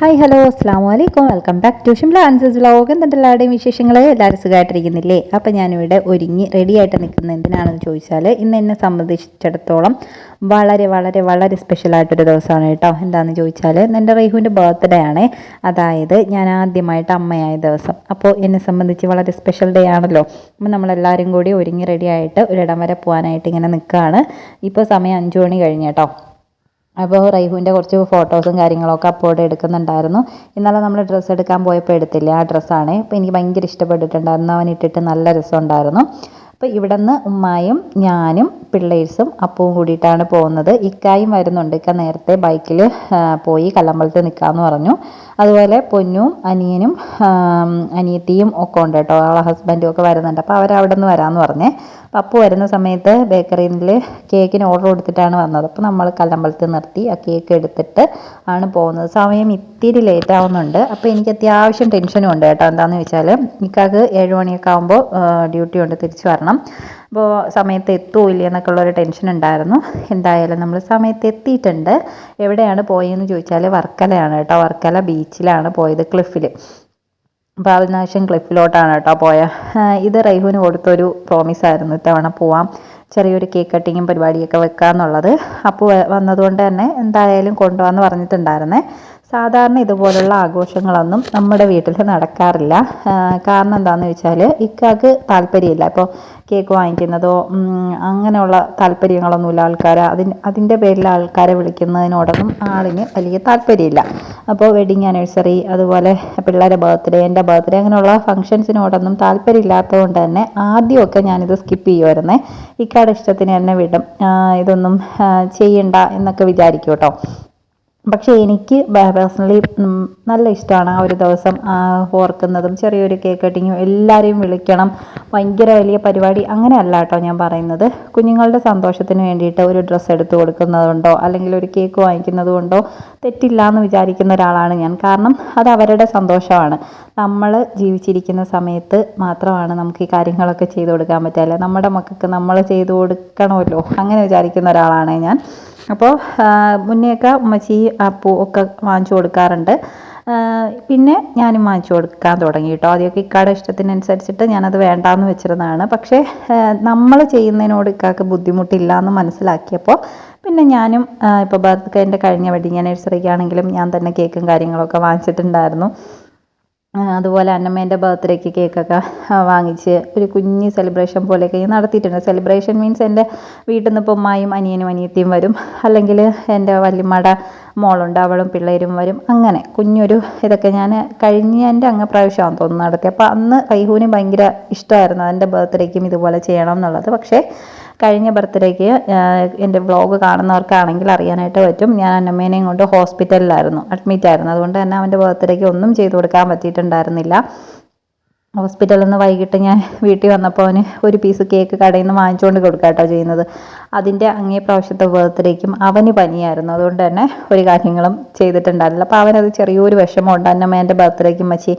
Hi hello അസ്സാം വലൈക്കും welcome back to Shimla answers vlog എന്നിട്ട് എല്ലാവരുടെയും വിശേഷങ്ങൾ എല്ലാവരും സുഖമായിട്ടിരിക്കുന്നില്ലേ അപ്പം ഞാനിവിടെ ഒരുങ്ങി റെഡി ആയിട്ട് നിൽക്കുന്നത് എന്തിനാണെന്ന് ചോദിച്ചാൽ ഇന്ന് എന്നെ സംബന്ധിച്ചിടത്തോളം വളരെ വളരെ വളരെ സ്പെഷ്യലായിട്ടൊരു ദിവസമാണ് കേട്ടോ. എന്താണെന്ന് ചോദിച്ചാൽ എന്റെ റൈഹുവിന്റെ ബർത്ത്ഡേ ആണ്. അതായത് ഞാൻ ആദ്യമായിട്ട് അമ്മയായ ദിവസം. അപ്പോൾ എന്നെ സംബന്ധിച്ച് വളരെ സ്പെഷ്യൽ ഡേ ആണല്ലോ. അപ്പം നമ്മളെല്ലാവരും കൂടി ഒരുങ്ങി റെഡി ആയിട്ട് ഒരിടം വരെ പോകാനായിട്ട് ഇങ്ങനെ നിൽക്കുകയാണ് ഇപ്പോൾ സമയം അഞ്ച് മണി കഴിഞ്ഞ് കേട്ടോ. അപ്പോൾ റൈഹുവിന്റെ കുറച്ച് ഫോട്ടോസും കാര്യങ്ങളൊക്കെ അപ്പോഴും എടുക്കുന്നുണ്ടായിരുന്നു. ഇന്നലെ നമ്മൾ ഡ്രസ്സ് എടുക്കാൻ പോയപ്പോൾ എടുത്തില്ല? ആ ഡ്രസ്സാണ് അപ്പോൾ എനിക്ക് ഭയങ്കര ഇഷ്ടപ്പെട്ടിട്ടുണ്ടായിരുന്നു. അവൻ ഇട്ടിട്ട് നല്ല രസമുണ്ടായിരുന്നു. അപ്പോൾ ഇവിടെ നിന്ന് ഉമ്മായും ഞാനും പിള്ളേഴ്സും അപ്പവും കൂടിയിട്ടാണ് പോകുന്നത്. ഇക്കായും വരുന്നുണ്ട്. ഇക്ക നേരത്തെ ബൈക്കിൽ പോയി കല്ലമ്പലത്ത് നിൽക്കാമെന്ന് പറഞ്ഞു. അതുപോലെ പൊന്നും അനിയനും അനിയത്തിയും ഒക്കെ ഉണ്ട് കേട്ടോ. അവളെ ഹസ്ബൻഡും ഒക്കെ വരുന്നുണ്ട്. അപ്പോൾ അവരവിടെ നിന്ന് വരാമെന്ന് പറഞ്ഞേ. പപ്പു വരുന്ന സമയത്ത് ബേക്കറിയിൽ കേക്കിന് ഓർഡർ കൊടുത്തിട്ടാണ് വന്നത്. അപ്പോൾ നമ്മൾ കല്ലമ്പലത്ത് നിർത്തി ആ കേക്ക് എടുത്തിട്ട് ആണ് പോകുന്നത്. സമയം ഇത്തിരി ലേറ്റ് ആവുന്നുണ്ട്. അപ്പോൾ എനിക്ക് അത്യാവശ്യം ടെൻഷനും ഉണ്ട് കേട്ടോ. എന്താണെന്ന് വെച്ചാൽ ഇക്കാക്ക് ഏഴ് മണിയൊക്കെ ആകുമ്പോൾ ഡ്യൂട്ടി ഉണ്ട് തിരിച്ചു വരണം. അപ്പോൾ സമയത്ത് എത്തുമോ ഇല്ല എന്നൊക്കെ ഉള്ളൊരു ടെൻഷൻ ഉണ്ടായിരുന്നു. എന്തായാലും നമ്മൾ സമയത്ത് എത്തിയിട്ടുണ്ട്. എവിടെയാണ് പോയതെന്ന് ചോദിച്ചാൽ വർക്കലയാണ് കേട്ടോ. വർക്കല ബീച്ചിലാണ് പോയത് ക്ലിഫിൽ അപ്പോൾ പാവനാശം ക്ലിഫിലോട്ടാണ് കേട്ടോ പോയ. ഇത് റൈഹുവിന് കൊടുത്തൊരു പ്രോമിസ് ആയിരുന്നു. ഇത്തവണ പോവാം. ചെറിയൊരു കേക്ക് കട്ടിങ്ങും പരിപാടിയൊക്കെ വെക്കാന്നുള്ളത്. അപ്പോൾ വന്നതുകൊണ്ട് തന്നെ എന്തായാലും കൊണ്ടുപോകാമെന്ന് പറഞ്ഞിട്ടുണ്ടായിരുന്നേ. സാധാരണ ഇതുപോലുള്ള ആഘോഷങ്ങളൊന്നും നമ്മുടെ വീട്ടിൽ നടക്കാറില്ല. കാരണം എന്താണെന്ന് വെച്ചാൽ ഇക്കാക്ക് താല്പര്യമില്ല. ഇപ്പോൾ കേക്ക് വാങ്ങിക്കുന്നതോ അങ്ങനെയുള്ള താല്പര്യങ്ങളൊന്നുമില്ല ആൾക്കാർ അതിന് അതിന്റെ പേരിൽ ആൾക്കാരെ വിളിക്കുന്നതിനോടൊന്നും ആളിന് വലിയ താല്പര്യമില്ല. അപ്പോൾ വെഡിങ് ആനിവേഴ്സറി അതുപോലെ പിള്ളേരുടെ ബർത്ത്ഡേ എന്റെ ബർത്ത്ഡേ അങ്ങനെയുള്ള ഫംഗ്ഷൻസിനോടൊന്നും താല്പര്യമില്ലാത്തതുകൊണ്ട് തന്നെ ആദ്യമൊക്കെ ഞാനിത് സ്കിപ്പ് ചെയ്യുമായിരുന്നേ ഇക്കാടെ ഇഷ്ടത്തിന് തന്നെ വിടും. ഇതൊന്നും ചെയ്യണ്ട എന്നൊക്കെ വിചാരിക്കും കേട്ടോ. പക്ഷേ എനിക്ക് പേഴ്സണലി നല്ല ഇഷ്ടമാണ് ആ ഒരു ദിവസം ഓർക്കുന്നതും ചെറിയൊരു കേക്ക് കട്ടിങ്ങും എല്ലാവരെയും വിളിക്കണം. ഭയങ്കര വലിയ പരിപാടി. അങ്ങനെയല്ല കേട്ടോ ഞാൻ പറയുന്നത്. കുഞ്ഞുങ്ങളുടെ സന്തോഷത്തിന് വേണ്ടിയിട്ട് ഒരു ഡ്രസ്സ് എടുത്ത് കൊടുക്കുന്നതുകൊണ്ടോ അല്ലെങ്കിൽ ഒരു കേക്ക് വാങ്ങിക്കുന്നത് കൊണ്ടോ തെറ്റില്ല എന്ന് വിചാരിക്കുന്ന ഒരാളാണ് ഞാൻ. കാരണം അത് അവരുടെ സന്തോഷമാണ്. നമ്മൾ ജീവിച്ചിരിക്കുന്ന സമയത്ത് മാത്രമാണ് നമുക്ക് ഈ കാര്യങ്ങളൊക്കെ ചെയ്തു കൊടുക്കാൻ പറ്റുക. നമ്മുടെ മക്കൾക്ക് നമ്മൾ ചെയ്തു കൊടുക്കണമല്ലോ. അങ്ങനെ വിചാരിക്കുന്ന ഒരാളാണ് ഞാൻ. അപ്പോൾ മുന്നെയൊക്കെ ഉമ്മച്ചി അപ്പൂ ഒക്കെ വാങ്ങിച്ചു കൊടുക്കാറുണ്ട്. പിന്നെ ഞാനും വാങ്ങിച്ചു കൊടുക്കാൻ തുടങ്ങി കേട്ടോ. ആദ്യമൊക്കെ ഇക്കാടെ ഇഷ്ടത്തിനനുസരിച്ചിട്ട് ഞാനത് വേണ്ടാന്ന് വെച്ചിരുന്നതാണ്. പക്ഷേ നമ്മൾ ചെയ്യുന്നതിനോട് ഇക്കാക്ക് ബുദ്ധിമുട്ടില്ല എന്ന് മനസ്സിലാക്കിയപ്പോൾ പിന്നെ ഞാനും ഇപ്പോൾ ബർത്ത്ഡേ കഴിഞ്ഞ വെഡിങ് ആനിവേഴ്സറിക്കാണെങ്കിലും ഞാൻ തന്നെ കേക്കും കാര്യങ്ങളൊക്കെ വാങ്ങിച്ചിട്ടുണ്ടായിരുന്നു. അതുപോലെ അന്നമ്മേന്റെ ബർത്ത്ഡേക്ക് കേക്കൊക്കെ വാങ്ങിച്ച് ഒരു കുഞ്ഞ് സെലിബ്രേഷൻ പോലെയൊക്കെ ഞാൻ നടത്തിയിട്ടുണ്ട്. സെലിബ്രേഷൻ മീൻസ് എന്റെ വീട്ടിൽ നിന്ന് ഇപ്പോൾ അനിയനും അനിയത്തിയും വരും. അല്ലെങ്കിൽ എന്റെ വല്യമ്മയുടെ മോളുണ്ട് അവളും പിള്ളേരും വരും. അങ്ങനെ കുഞ്ഞൊരു ഇതൊക്കെ ഞാൻ കഴിഞ്ഞ എന്റെ അങ്ങ് പ്രാവശ്യമാണെന്ന് തോന്നുന്നു നടത്തി അപ്പോൾ അന്ന് റൈഹൂന് ഭയങ്കര ഇഷ്ടമായിരുന്നു. എന്റെ ബർത്ത്ഡേക്കും ഇതുപോലെ ചെയ്യണം എന്നുള്ളത്. പക്ഷേ കഴിഞ്ഞ ബർത്ത്ഡേക്ക് എന്റെ വ്ളോഗ് കാണുന്നവർക്കാണെങ്കിൽ അറിയാനായിട്ട് പറ്റും. ഞാൻ അന്നമ്മേനെയും കൊണ്ട് ഹോസ്പിറ്റലിലായിരുന്നു അഡ്മിറ്റ് ആയിരുന്നു. അതുകൊണ്ട് തന്നെ അവന്റെ ബർത്ത്ഡേക്ക് ഒന്നും ചെയ്തു കൊടുക്കാൻ പറ്റിയിട്ടുണ്ടായിരുന്നില്ല. ഹോസ്പിറ്റലിൽ നിന്ന് വൈകിട്ട് ഞാൻ വീട്ടിൽ വന്നപ്പോൾ അവന് ഒരു പീസ് കേക്ക് കടയിൽ നിന്ന് വാങ്ങിച്ചുകൊണ്ട് കൊടുക്കുക കേട്ടോ ചെയ്യുന്നത്. അതിന്റെ അങ്ങേ പ്രാവശ്യത്തെ വേർത്തിലേക്കും അവന് പനിയായിരുന്നു. അതുകൊണ്ട് തന്നെ ഒരു കാര്യങ്ങളും ചെയ്തിട്ടുണ്ടായിരുന്നില്ല. അപ്പോൾ അവനത് ചെറിയൊരു വിഷമമുണ്ട്. അന്നമ്മേന്റെ ബർത്ത്ഡേക്കും മച്ചി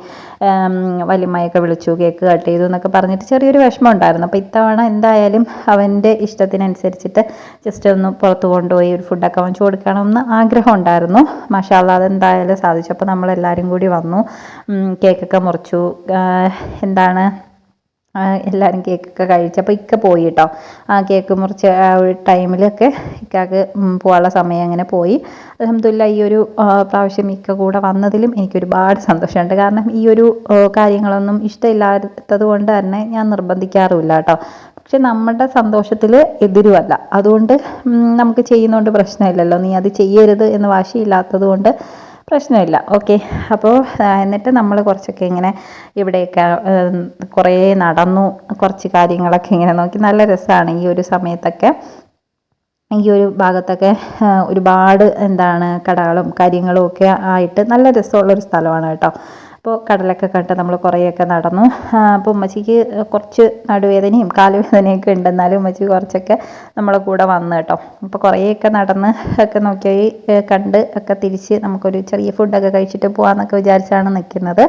വലിയമ്മയൊക്കെ വിളിച്ചു കേക്ക് കട്ട് ചെയ്തു എന്നൊക്കെ പറഞ്ഞിട്ട് ചെറിയൊരു വിഷമം ഉണ്ടായിരുന്നു അപ്പോൾ ഇത്തവണ എന്തായാലും അവന്റെ ഇഷ്ടത്തിനനുസരിച്ചിട്ട് ജസ്റ്റ് ഒന്ന് പുറത്ത് കൊണ്ടുപോയി ഒരു ഫുഡൊക്കെ വാങ്ങിച്ചു കൊടുക്കണമെന്ന് ആഗ്രഹം ഉണ്ടായിരുന്നു മഷാല അതെന്തായാലും സാധിച്ചു. അപ്പോൾ നമ്മളെല്ലാവരും കൂടി വന്നു. കേക്കൊക്കെ മുറിച്ചു. എന്താണ്? എല്ലാവരും കേക്കൊക്കെ കഴിച്ചപ്പോൾ ഇക്ക പോയി കേട്ടോ ആ കേക്ക് മുറിച്ച് ആ ഒരു ടൈമിലൊക്കെ ഇക്കാക്ക് പോകാനുള്ള സമയം അങ്ങനെ പോയി. അലഹമില്ല ഈ ഒരു പ്രാവശ്യം ഇക്ക കൂടെ വന്നതിലും എനിക്ക് ഒരുപാട് സന്തോഷമുണ്ട്. കാരണം ഈ ഒരു കാര്യങ്ങളൊന്നും ഇഷ്ടമില്ലാത്തത് കൊണ്ട് തന്നെ ഞാൻ നിർബന്ധിക്കാറുമില്ല കേട്ടോ പക്ഷെ നമ്മുടെ സന്തോഷത്തിൽ എതിരുമല്ല അതുകൊണ്ട് നമുക്ക് ചെയ്യുന്നതുകൊണ്ട് പ്രശ്നമില്ലല്ലോ. നീ അത് ചെയ്യരുത് എന്ന് വാശിയില്ലാത്തത് കൊണ്ട് പ്രശ്നമില്ല. ഓക്കെ. അപ്പോൾ എന്നിട്ട് നമ്മൾ കുറച്ചൊക്കെ ഇങ്ങനെ ഇവിടെയൊക്കെ കുറേ നടന്നു. കുറച്ച് കാര്യങ്ങളൊക്കെ ഇങ്ങനെ നോക്കി. നല്ല രസമാണ് ഈ ഒരു സമയത്തൊക്കെ. ഈ ഒരു ഭാഗത്തൊക്കെ ഒരുപാട് എന്താണ് കടകളും കാര്യങ്ങളും ഒക്കെ ആയിട്ട് നല്ല രസമുള്ളൊരു സ്ഥലമാണ് കേട്ടോ. അപ്പോൾ കടലൊക്കെ കണ്ട് നമ്മൾ കുറേയൊക്കെ നടന്നു. അപ്പോൾ ഉമ്മച്ചിക്ക് കുറച്ച് നടുവേദനയും കാലുവേദനയൊക്കെ ഉണ്ട്. എന്നാലും ഉമ്മച്ചി കുറച്ചൊക്കെ നമ്മളെ കൂടെ വന്നു കേട്ടോ. അപ്പോൾ കുറേയൊക്കെ നടന്ന് ഒക്കെ നോക്കി കണ്ട് ഒക്കെ തിരിച്ച് നമുക്കൊരു ചെറിയ ഫുഡൊക്കെ കഴിച്ചിട്ട് പോകാമെന്നൊക്കെ വിചാരിച്ചാണ് നിൽക്കുന്നത്.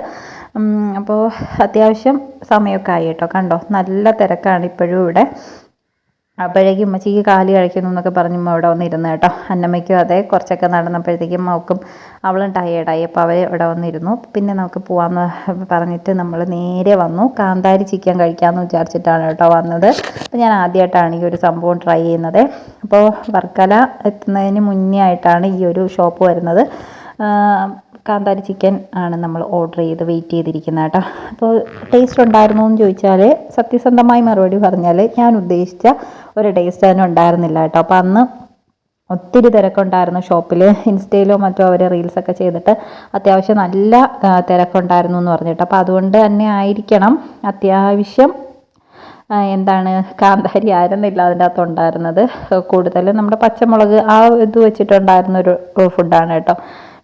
അപ്പോൾ അത്യാവശ്യം സമയമൊക്കെ ആയി കേട്ടോ. കണ്ടോ? നല്ല തിരക്കാണ് ഇപ്പോഴും ഇവിടെ. അപ്പോഴേക്കും ഉമ്മച്ചിക്ക് കാലി കഴിക്കുന്നു എന്നൊക്കെ പറഞ്ഞ് അവിടെ വന്നിരുന്നു കേട്ടോ. അന്നമ്മയ്ക്കും അതെ കുറച്ചൊക്കെ നടന്നപ്പോഴത്തേക്കും അവൾക്കും അവളും ടയേർഡായി അപ്പോൾ അവർ ഇവിടെ വന്നിരുന്നു. പിന്നെ നമുക്ക് പോകാമെന്ന് പറഞ്ഞിട്ട് നമ്മൾ നേരെ വന്നു. കാന്താരി ചിക്കൻ കഴിക്കാമെന്ന് വിചാരിച്ചിട്ടാണ് കേട്ടോ വന്നത്. അപ്പോൾ ഞാൻ ആദ്യമായിട്ടാണ് ഈ ഒരു സംഭവം ട്രൈ ചെയ്യുന്നത്. അപ്പോൾ വർക്കല എത്തുന്നതിന് മുന്നേ ആയിട്ടാണ് ഈ ഒരു ഷോപ്പ് വരുന്നത്. കാന്താരി ചിക്കൻ ആണ് നമ്മൾ ഓർഡർ ചെയ്ത് വെയിറ്റ് ചെയ്തിരിക്കുന്നത് കേട്ടോ. അപ്പോൾ ടേസ്റ്റ് ഉണ്ടായിരുന്നു എന്ന് ചോദിച്ചാൽ സത്യസന്ധമായി മറുപടി പറഞ്ഞാൽ ഞാൻ ഉദ്ദേശിച്ച ഒരു ടേസ്റ്റ് തന്നെ ഉണ്ടായിരുന്നില്ല കേട്ടോ. അപ്പോൾ അന്ന് ഒത്തിരി തിരക്കുണ്ടായിരുന്നു ഷോപ്പിൽ ഇൻസ്റ്റയിലോ മറ്റോ അവർ റീൽസൊക്കെ ചെയ്തിട്ട് അത്യാവശ്യം നല്ല തിരക്കുണ്ടായിരുന്നു എന്ന് പറഞ്ഞിട്ട്. അപ്പോൾ അതുകൊണ്ട് തന്നെ ആയിരിക്കണം അത്യാവശ്യം എന്താണ് കാന്താരി ആയിരുന്നില്ല അതിന്റെ അകത്ത് ഉണ്ടായിരുന്നത്. കൂടുതലും നമ്മുടെ പച്ചമുളക് ആ ഇത് വെച്ചിട്ടുണ്ടായിരുന്ന ഒരു ഫുഡാണ് കേട്ടോ.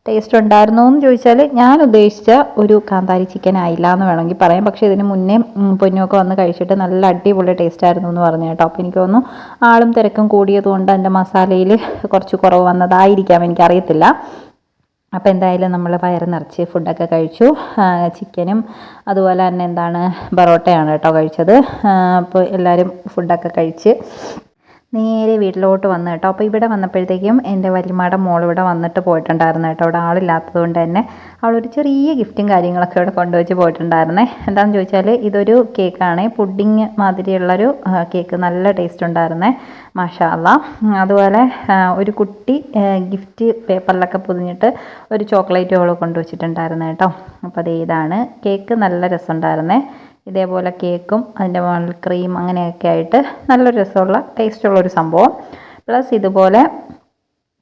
ടേസ്റ്റ് ഉണ്ടായിരുന്നോ എന്ന് ചോദിച്ചാൽ ഞാൻ ഉദ്ദേശിച്ച ഒരു കാന്താരി ചിക്കൻ ആയില്ല എന്ന് വേണമെങ്കിൽ പറയാം. പക്ഷേ ഇതിന് മുന്നേ പൊന്നുമൊക്കെ വന്ന് കഴിച്ചിട്ട് നല്ല അടിപൊളി ടേസ്റ്റ് ആയിരുന്നു എന്ന് പറഞ്ഞു കേട്ടോ. അപ്പോൾ എനിക്ക് തോന്നുന്നു ആളും തിരക്കും കൂടിയതുകൊണ്ട് എന്റെ മസാലയിൽ കുറച്ച് കുറവ് വന്നതായിരിക്കാം. എനിക്കറിയത്തില്ല. അപ്പോൾ എന്തായാലും നമ്മൾ വയറ് നിറച്ച് ഫുഡൊക്കെ കഴിച്ചു. ചിക്കനും അതുപോലെ തന്നെ എന്താണ് ബറോട്ടയാണ് കേട്ടോ കഴിച്ചത്. അപ്പോൾ എല്ലാവരും ഫുഡൊക്കെ കഴിച്ച് നേരെ വീട്ടിലോട്ട് വന്നു കേട്ടോ. അപ്പോൾ ഇവിടെ വന്നപ്പോഴത്തേക്കും എന്റെ വലിയമ്മയുടെ മോൾ ഇവിടെ വന്നിട്ട് പോയിട്ടുണ്ടായിരുന്നു കേട്ടോ. അവിടെ ആളില്ലാത്തത് കൊണ്ട് തന്നെ അവളൊരു ചെറിയ ഗിഫ്റ്റും കാര്യങ്ങളൊക്കെ ഇവിടെ കൊണ്ടുവച്ച് പോയിട്ടുണ്ടായിരുന്നേ. എന്താണെന്ന് ചോദിച്ചാൽ ഇതൊരു കേക്കാണ്. പുഡിങ് മാതിരിയുള്ളൊരു കേക്ക്. നല്ല ടേസ്റ്റ് ഉണ്ടായിരുന്നേ. മാഷാല്ല അതുപോലെ ഒരു കുട്ടി ഗിഫ്റ്റ് പേപ്പറിലൊക്കെ പൊതിഞ്ഞിട്ട് ഒരു ചോക്ലേറ്റ് അവൾ കൊണ്ടുവച്ചിട്ടുണ്ടായിരുന്നു കേട്ടോ. അപ്പോൾ അത് ഇതാണ്. കേക്ക് നല്ല രസമുണ്ടായിരുന്നേ. ഇതേപോലെ കേക്കും അതിന്റെ മുകളിൽ ക്രീം അങ്ങനെയൊക്കെ ആയിട്ട് നല്ലൊരു രസമുള്ള ടേസ്റ്റുള്ളൊരു സംഭവം. പ്ലസ് ഇതുപോലെ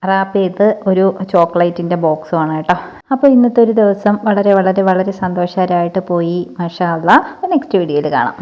റാപ്പ് ചെയ്ത് ഒരു ചോക്ലേറ്റിന്റെ ബോക്സുമാണ് കേട്ടോ. അപ്പോൾ ഇന്നത്തെ ഒരു ദിവസം വളരെ വളരെ വളരെ സന്തോഷകരമായിട്ട് പോയി. മഷാ അല്ല നെക്സ്റ്റ് വീഡിയോയിൽ കാണാം.